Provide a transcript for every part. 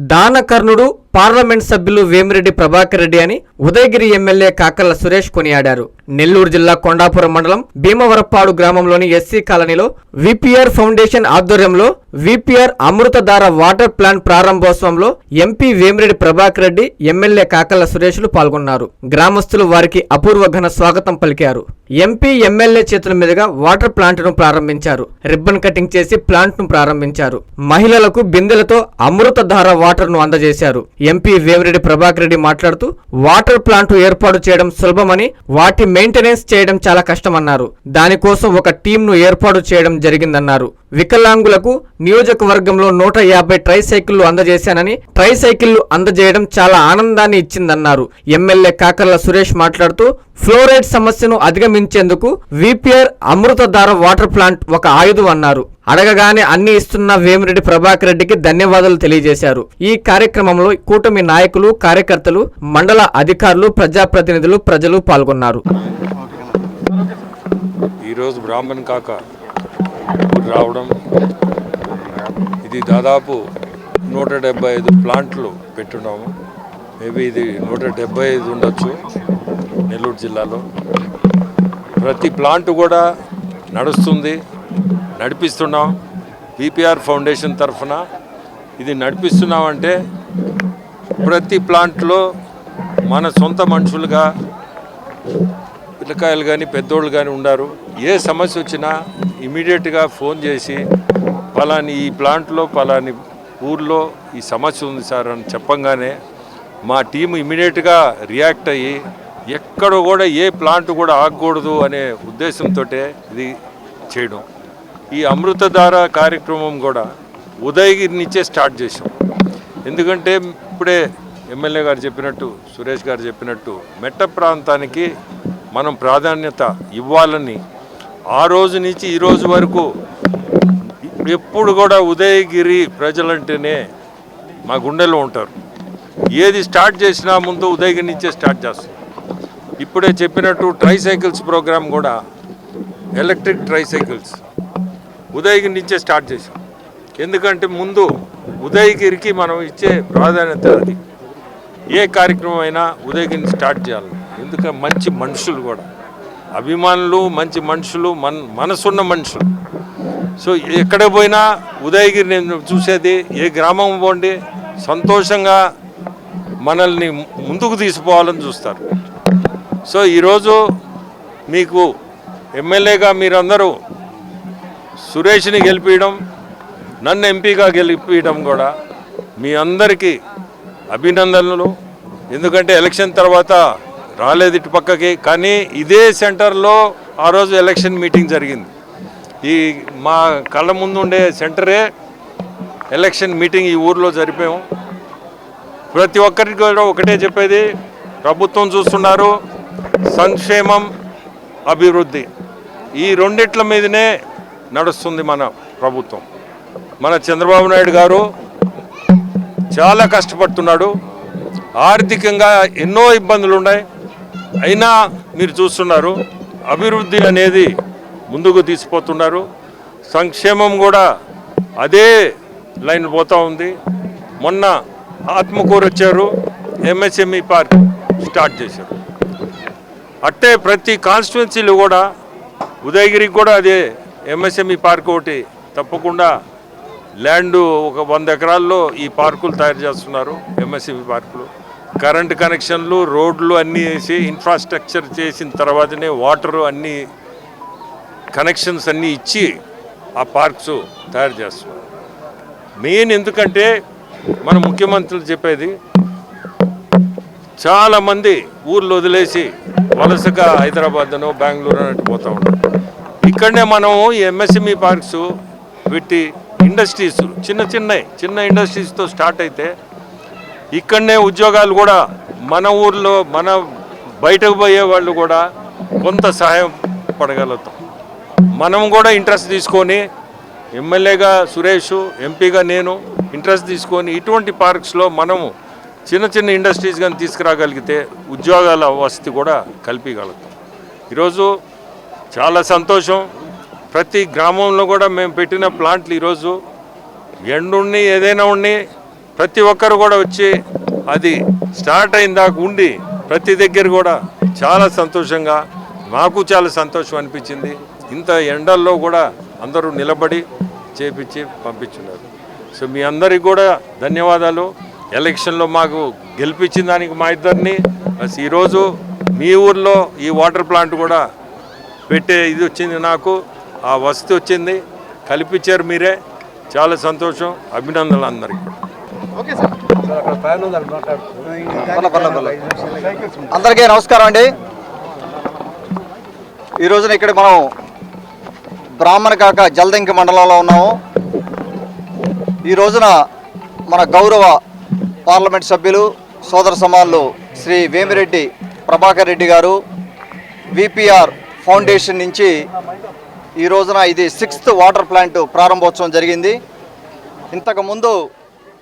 దానకర్ణుడు parliament సభ్యులు వేమిరెడ్డి ప్రభాకర్ రెడ్డి అని Udayagiri MLA Kakarla Suresh కొనియాడారు. నెల్లూరు జిల్లా కొండాపురం మండలం భీమవరప్పాడు గ్రామంలోని ఎస్సీ కాలనీలో విపిఆర్ ఫౌండేషన్ ఆధ్వర్యంలో విపిఆర్ అమృతధార వాటర్ ప్లాంట్ ప్రారంభోత్సవంలో ఎంపీ వేమిరెడ్డి ప్రభాకర్ రెడ్డి ఎమ్మెల్యే కాకర్ల సురేష్లు పాల్గొన్నారు. గ్రామస్తులు వారికి అపూర్వ ఘన స్వాగతం పలికారు. ఎంపీ ఎమ్మెల్యే చేతుల మీదుగా వాటర్ ప్లాంట్ను ప్రారంభించారు. రిబ్బన్ కటింగ్ చేసి ప్లాంట్ను ప్రారంభించారు. మహిళలకు బిందెలతో అమృతధార వాటర్ను అందజేశారు. ఎంపీ వేమిరెడ్డి ప్రభాకర్ రెడ్డి మాట్లాడుతూ వాటర్ ప్లాంట్ ఏర్పాటు చేయడం సులభమని వాటి మెయింటెనెన్స్ చేయడం చాలా కష్టమన్నారు. దానికోసం ఒక టీంను ఏర్పాటు చేయడం జరిగిందన్నారు. వికలాంగులకు నియోజకవర్గంలో నూట యాభై ట్రైసైకిళ్ళు అందజేశానని ట్రైసైకిళ్ళు అందజేయడం చాలా ఆనందాన్ని ఇచ్చిందన్నారు. ఎమ్మెల్యే కాకర్ల సురేష్ మాట్లాడుతూ ఫ్లోరైడ్ సమస్యను అధిగమించేందుకు విపిఆర్ అమృతధార వాటర్ ప్లాంట్ ఒక ఆయుధం అన్నారు. అడగగానే అన్ని ఇస్తున్న వేమిరెడ్డి ప్రభాకర్ రెడ్డికి ధన్యవాదాలు తెలియజేశారు. ఈ కార్యక్రమంలో కూటమి నాయకులు కార్యకర్తలు మండల అధికారులు ప్రజాప్రతినిధులు ప్రజలు పాల్గొన్నారు. ఈరోజు బ్రాహ్మణ్ కాక రావడం ఇది దాదాపు నూట డెబ్బై ఐదు ప్లాంట్లు పెట్టున్నాము. మేబీ ఇది నూట డెబ్బై ఐదు ఉండొచ్చు నెల్లూరు జిల్లాలో. ప్రతి ప్లాంట్ కూడా నడుస్తుంది. నడిపిస్తున్నాం. విపిఆర్ ఫౌండేషన్ తరఫున ఇది నడిపిస్తున్నామంటే ప్రతి ప్లాంట్లో మన సొంత మనుషులుగా పిల్లకాయలు కానీ పెద్దోళ్ళు కానీ ఉండారు. ఏ సమస్య వచ్చినా ఇమీడియట్గా ఫోన్ చేసి పలాని ఈ ప్లాంట్లో పలాని ఊర్లో ఈ సమస్య ఉంది సార్ అని చెప్పంగానే మా టీం ఇమీడియట్గా రియాక్ట్ అయ్యి ఎక్కడ కూడా ఏ ప్లాంట్ కూడా ఆగకూడదు అనే ఉద్దేశంతో ఇది చేయడం. ఈ అమృతధార కార్యక్రమం కూడా ఉదయగిరి నుంచే స్టార్ట్ చేసాం ఎందుకంటే ఇప్పుడే ఎమ్మెల్యే గారు చెప్పినట్టు సురేష్ గారు చెప్పినట్టు మెట్ట ప్రాంతానికి మనం ప్రాధాన్యత ఇవ్వాలని ఆ రోజు నుంచి ఈ రోజు వరకు ఎప్పుడు కూడా ఉదయగిరి ప్రజలంటేనే మా గుండెలో ఉంటారు. ఏది స్టార్ట్ చేసినా ముందు ఉదయగిరి నుంచే స్టార్ట్ చేస్తాం. ఇప్పుడే చెప్పినట్టు ట్రై సైకిల్స్ ప్రోగ్రామ్ కూడా ఎలక్ట్రిక్ ట్రై సైకిల్స్ ఉదయగిరి నుంచే స్టార్ట్ చేసాం ఎందుకంటే ముందు ఉదయగిరికి మనం ఇచ్చే ప్రాధాన్యత అది. ఏ కార్యక్రమం అయినా ఉదయగిరిని స్టార్ట్ చేయాలి. ఎందుకంటే మంచి మనుషులు కూడా. అభిమానులు మంచి మనుషులు మన మనసున్న మనుషులు. సో ఎక్కడ పోయినా ఉదయగిరి నేను చూసేది ఏ గ్రామం పోండి సంతోషంగా మనల్ని ముందుకు తీసుకుపోవాలని చూస్తారు. సో ఈరోజు మీకు ఎమ్మెల్యేగా మీరందరూ సురేష్ని గెలిపించడం నన్ను ఎంపీగా గెలిపించడం కూడా మీ అందరికీ అభినందనలు. ఎందుకంటే ఎలక్షన్ తర్వాత రాలేదు ఇటు పక్కకి. కానీ ఇదే సెంటర్లో ఆ రోజు ఎలక్షన్ మీటింగ్ జరిగింది. ఈ మా కళ్ళ ముందు ఉండే సెంటరే ఎలక్షన్ మీటింగ్ ఈ ఊర్లో జరిపాము. ప్రతి ఒక్కరికి కూడా ఒకటే చెప్పేది ప్రభుత్వం చూస్తున్నారు సంక్షేమం అభివృద్ధి ఈ రెండిట్ల మీదనే నడుస్తుంది మన ప్రభుత్వం. మన చంద్రబాబు నాయుడు గారు చాలా కష్టపడుతున్నాడు. ఆర్థికంగా ఎన్నో ఇబ్బందులు ఉన్నాయి అయినా మీరు చూస్తున్నారు అభివృద్ధి అనేది ముందుకు తీసిపోతున్నారు. సంక్షేమం కూడా అదే లైన్ పోతూ ఉంది. మొన్న ఆత్మకూరు వచ్చారు ఎంఎస్ఎంఈ పార్క్ స్టార్ట్ చేశారు. అట్టే ప్రతి కాన్స్టిట్యున్సీలు కూడా ఉదయగిరికి కూడా అదే ఎంఎస్ఎంఈ పార్క్ ఒకటి తప్పకుండా ల్యాండ్ ఒక వంద ఎకరాల్లో ఈ పార్కులు తయారు చేస్తున్నారు ఎంఎస్ఎంఈ పార్కులు. కరెంటు కనెక్షన్లు రోడ్లు అన్నీ వేసి ఇన్ఫ్రాస్ట్రక్చర్ చేసిన తర్వాతనే వాటర్ అన్నీ కనెక్షన్స్ అన్నీ ఇచ్చి ఆ పార్క్స్ తయారు చేస్తున్నారు. మెయిన్ ఎందుకంటే మన ముఖ్యమంత్రులు చెప్పేది చాలామంది ఊర్లు వదిలేసి వలసగా హైదరాబాద్ను బెంగళూరు అన్నట్టు పోతూ ఉంటాం. ఇక్కడనే మనం ఈ ఎంఎస్ఎంఈ పార్క్స్ పెట్టి ఇండస్ట్రీస్ చిన్న చిన్నవి చిన్న ఇండస్ట్రీస్తో స్టార్ట్ అయితే ఇక్కడనే ఉద్యోగాలు కూడా మన ఊర్లో మన బయటకు పోయే వాళ్ళు కూడా కొంత సహాయం పడగలుగుతాం. మనం కూడా ఇంట్రెస్ట్ తీసుకొని ఎమ్మెల్యేగా సురేష్ ఎంపీగా నేను ఇంట్రెస్ట్ తీసుకొని ఇటువంటి పార్క్స్లో మనము చిన్న చిన్న ఇండస్ట్రీస్ కానీ తీసుకురాగలిగితే ఉద్యోగాల వసతి కూడా కల్పించగలుగుతాం. ఈరోజు చాలా సంతోషం. ప్రతి గ్రామంలో కూడా మేము పెట్టిన ప్లాంట్లు ఈరోజు ఎండుండి ఏదైనా ఉండి ప్రతి ఒక్కరు కూడా వచ్చి అది స్టార్ట్ అయిన దాకా ఉండి ప్రతి దగ్గర కూడా చాలా సంతోషంగా మాకు చాలా సంతోషం అనిపించింది. ఇంత ఎండల్లో కూడా అందరూ నిలబడి చేపించి పంపించున్నారు. సో మీ అందరికి కూడా ధన్యవాదాలు. ఎలక్షన్లో మాకు గెలిపించిన దానికి మా ఇద్దరిని. ప్లస్ ఈరోజు మీ ఊర్లో ఈ వాటర్ ప్లాంట్ కూడా పెట్టే ఇది వచ్చింది నాకు. ఆ వసతి వచ్చింది. కల్పించారు మీరే. చాలా సంతోషం. అభినందనలు అందరికీ. అందరికీ నమస్కారం అండి. ఈ రోజున ఇక్కడ మనం బ్రాహ్మణ కాక జల్దంకి మండలంలో ఉన్నాము. ఈ రోజున మన గౌరవ పార్లమెంట్ సభ్యులు సోదర సమానులు శ్రీ వేమిరెడ్డి ప్రభాకర్ రెడ్డి గారు విపిఆర్ ఫౌండేషన్ నుంచి ఈ రోజున ఇది సిక్స్త్ వాటర్ ప్లాంట్ ప్రారంభోత్సవం జరిగింది. ఇంతకుముందు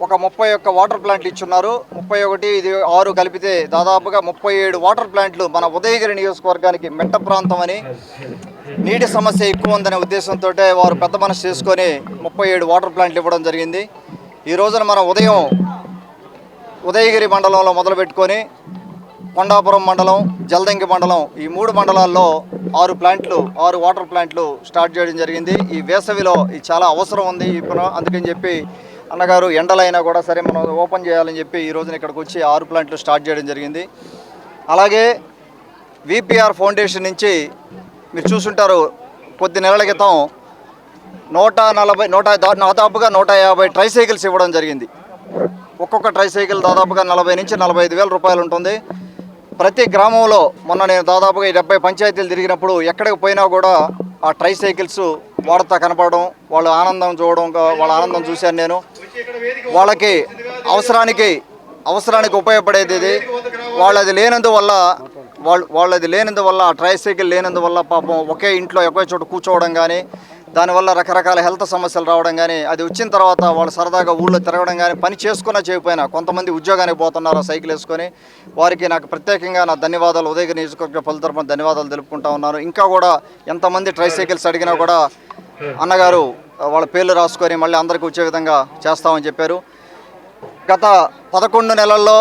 ఒక ముప్పై ఒక్క వాటర్ ప్లాంట్లు ఇచ్చున్నారు. ముప్పై ఒకటి ఇది ఆరు కలిపితే దాదాపుగా ముప్పై ఏడు వాటర్ ప్లాంట్లు మన ఉదయగిరి నియోజకవర్గానికి మెట్ట ప్రాంతం అని. నీటి సమస్య ఎక్కువ ఉందనే ఉద్దేశంతో వారు పెద్ద మనసు చేసుకొని ముప్పై ఏడు వాటర్ ప్లాంట్లు ఇవ్వడం జరిగింది. ఈ రోజున మనం ఉదయం ఉదయగిరి మండలంలో మొదలుపెట్టుకొని కొండాపురం మండలం జల్దంకి మండలం ఈ మూడు మండలాల్లో ఆరు ప్లాంట్లు ఆరు వాటర్ ప్లాంట్లు స్టార్ట్ చేయడం జరిగింది. ఈ వేసవిలో ఇది చాలా అవసరం ఉంది. ఇప్పుడు అందుకని చెప్పి అన్నగారు ఎండలైనా కూడా సరే మనం ఓపెన్ చేయాలని చెప్పి ఈ రోజున ఇక్కడికి వచ్చి ఆరు ప్లాంట్లు స్టార్ట్ చేయడం జరిగింది. అలాగే విపిఆర్ ఫౌండేషన్ నుంచి మీరు చూసుంటారు కొద్ది నెలల క్రితం నూట నలభై నూట దా- దాదాపుగా నూట యాభై ట్రైసైకిల్స్ ఇవ్వడం జరిగింది. ఒక్కొక్క ట్రైసైకిల్ దాదాపుగా నలభై నుంచి నలభై ఐదు వేల రూపాయలు ఉంటుంది. ప్రతి గ్రామంలో మొన్న నేను దాదాపుగా డెబ్బై పంచాయతీలు తిరిగినప్పుడు ఎక్కడికి పోయినా కూడా ఆ ట్రైసైకిల్స్ వాడతా కనపడడం వాళ్ళ ఆనందం చూడడం వాళ్ళ ఆనందం చూశాను నేను. వాళ్ళకి అవసరానికి అవసరానికి ఉపయోగపడేది ఇది. వాళ్ళది లేనందువల్ల వాళ్ళు వాళ్ళది లేనందువల్ల ఆ ట్రైసైకిల్ లేనందువల్ల పాపం ఒకే ఇంట్లో ఒకే చోట కూర్చోవడం కానీ దానివల్ల రకరకాల హెల్త్ సమస్యలు రావడం కానీ అది వచ్చిన తర్వాత వాళ్ళు సరదాగా ఊళ్ళో తిరగడం కానీ పని చేసుకున్నా చేయకపోయినా కొంతమంది ఉద్యోగానికి పోతున్నారు సైకిల్ వేసుకొని. వారికి నాకు ప్రత్యేకంగా నా ధన్యవాదాలు. ఉదయగిరి నియోజకవర్గ పలు తరపున ధన్యవాదాలు తెలుపుకుంటా ఉన్నాను. ఇంకా కూడా ఎంతమంది ట్రైసైకిల్స్ అడిగినా కూడా అన్నగారు వాళ్ళ పేర్లు రాసుకొని మళ్ళీ అందరికీ వచ్చే విధంగా చేస్తామని చెప్పారు. గత పదకొండు నెలల్లో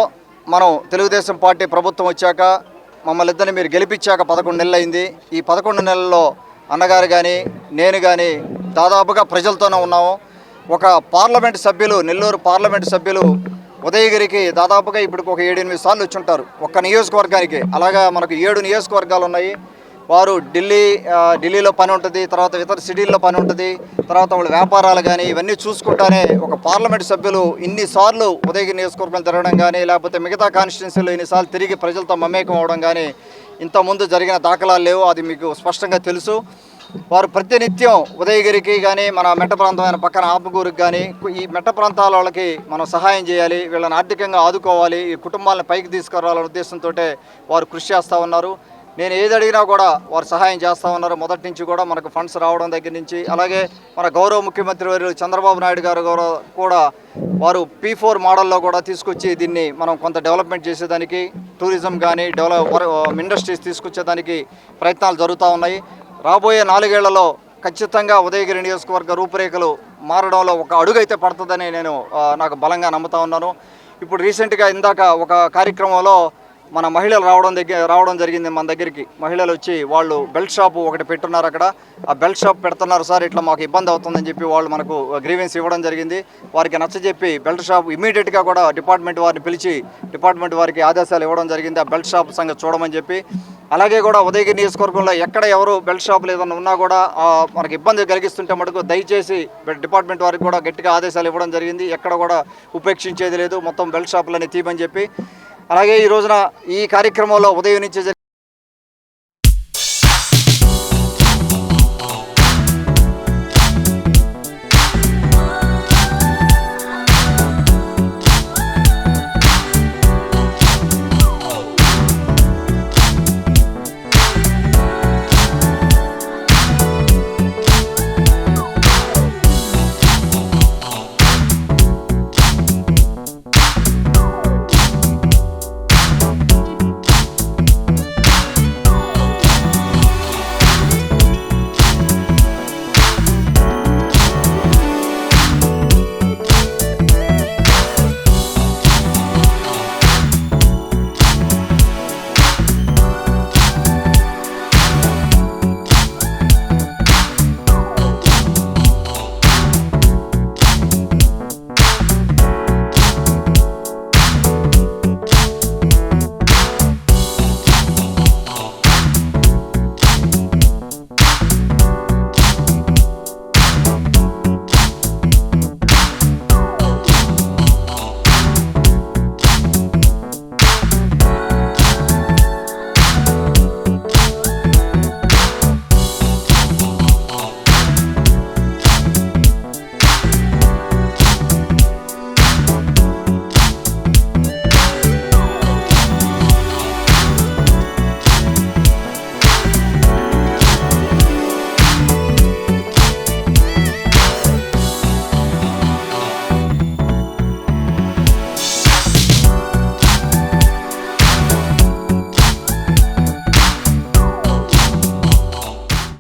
మనం తెలుగుదేశం పార్టీ ప్రభుత్వం వచ్చాక మమ్మల్ని ఇద్దరిని మీరు గెలిపించాక పదకొండు నెలలు అయింది ఈ పదకొండు నెలల్లో అన్నగారు కానీ నేను కానీ దాదాపుగా ప్రజలతోనే ఉన్నాము. ఒక పార్లమెంట్ సభ్యులు నెల్లూరు పార్లమెంట్ సభ్యులు ఉదయగిరికి దాదాపుగా ఇప్పుడు ఒక ఏడు ఎనిమిది సార్లు వచ్చి ఉంటారు ఒక్క నియోజకవర్గానికి. అలాగా మనకు ఏడు నియోజకవర్గాలు ఉన్నాయి. వారు ఢిల్లీ ఢిల్లీలో పని ఉంటుంది తర్వాత ఇతర సిటీల్లో పని ఉంటుంది తర్వాత వాళ్ళ వ్యాపారాలు కానీ ఇవన్నీ చూసుకుంటానే ఒక పార్లమెంట్ సభ్యులు ఇన్నిసార్లు ఉదయగిరి నియోజకవర్గం తిరగడం కానీ లేకపోతే మిగతా కాన్స్టిట్యున్సీలో ఇన్నిసార్లు తిరిగి ప్రజలతో మమేకం అవడం కానీ ఇంతకుముందు జరిగిన దాఖలాలు లేవు అది మీకు స్పష్టంగా తెలుసు. వారు ప్రతినిత్యం ఉదయగిరికి కానీ మన మెట్ట ప్రాంతమైన పక్కన ఆపగూరుకి కానీ ఈ మెట్ట ప్రాంతాల వాళ్ళకి మనం సహాయం చేయాలి వీళ్ళని ఆర్థికంగా ఆదుకోవాలి ఈ కుటుంబాలను పైకి తీసుకురావాలనే ఉద్దేశంతో వారు కృషి చేస్తూ ఉన్నారు. నేను ఏది అడిగినా కూడా వారు సహాయం చేస్తూ ఉన్నారు. మొదటి నుంచి కూడా మనకు ఫండ్స్ రావడం దగ్గర నుంచి. అలాగే మన గౌరవ ముఖ్యమంత్రి వారు చంద్రబాబు నాయుడు గారు కూడా వారు పీ ఫోర్ మోడల్లో కూడా తీసుకొచ్చి దీన్ని మనం కొంత డెవలప్మెంట్ చేసేదానికి టూరిజం కానీ డెవలప్ ఇండస్ట్రీస్ తీసుకొచ్చేదానికి ప్రయత్నాలు జరుగుతూ ఉన్నాయి. రాబోయే నాలుగేళ్ళలో ఖచ్చితంగా ఉదయగిరి నియోజకవర్గ రూపురేఖలు మారడంలో ఒక అడుగు అయితే పడుతుందని నేను నాకు బలంగా నమ్ముతా ఉన్నాను. ఇప్పుడు రీసెంట్గా ఇందాక ఒక కార్యక్రమంలో మన మహిళలు రావడం దగ్గర రావడం జరిగింది మన దగ్గరికి. మహిళలు వచ్చి వాళ్ళు బెల్ట్ షాప్ ఒకటి పెట్టున్నారు అక్కడ. ఆ బెల్ట్ షాప్ పెడుతున్నారు సార్ ఇట్లా మాకు ఇబ్బంది అవుతుందని చెప్పి వాళ్ళు మనకు గ్రీవెన్స్ ఇవ్వడం జరిగింది. వారికి నచ్చజెప్పి బెల్ట్ షాప్ ఇమీడియట్గా కూడా డిపార్ట్మెంట్ వారిని పిలిచి డిపార్ట్మెంట్ వారికి ఆదేశాలు ఇవ్వడం జరిగింది. ఆ బెల్ట్ షాప్ సంగతి చూడమని చెప్పి. అలాగే కూడా ఉదయగిరి నియోజకవర్గంలో ఎక్కడ ఎవరు బెల్ట్ షాపులు ఏదైనా ఉన్నా కూడా మనకు మనకి ఇబ్బంది కలిగిస్తుంటే మటుకు దయచేసి డిపార్ట్మెంట్ వారికి కూడా గట్టిగా ఆదేశాలు ఇవ్వడం జరిగింది. ఎక్కడ కూడా ఉపేక్షించేది లేదు. మొత్తం బెల్ట్ షాపులని తీయమని చెప్పి. అలాగే ఈ రోజున ఈ కార్యక్రమంలో ఉదయం నుంచి